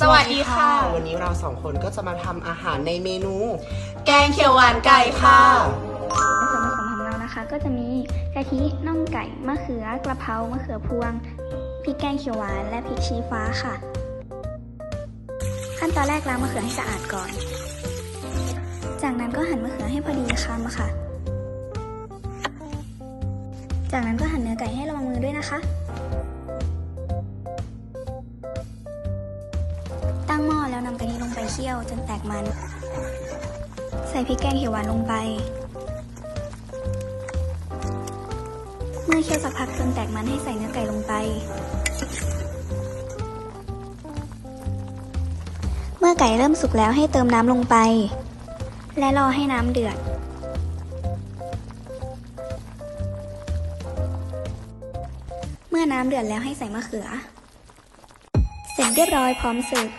สวัสดีค่ะ วันนี้เราสองคนก็จะมาทำอาหารในเมนู แกงเขียวหวานไก่ค่ะในส่วนผสมของเรานะคะ ก็จะมีกะทิน่องไก่มะเขือกระเพรามะเขือพวงพริกแกงเขียวหวานและพริกชี้ฟ้าค่ะ ขั้นตอนแรกล้างมะเขือให้สะอาดก่อน จากนั้นก็หั่นมะเขือให้พอดีคำค่ะ จากนั้นก็หั่นเนื้อไก่ให้ระวังมือด้วยนะคะ เคี่ยวจนแตกมัน ใส่พริกแกงเขียวหวานลงไป เมื่อเคี่ยวสักพักจนแตกมันให้ใส่เนื้อไก่ลงไป เมื่อไก่เริ่มสุกแล้วให้เติมน้ำลงไป และรอให้น้ำเดือดเมื่อน้ำเดือดแล้วให้ใส่มะเขือ เสร็จเรียบร้อยพร้อมเสิร์ฟ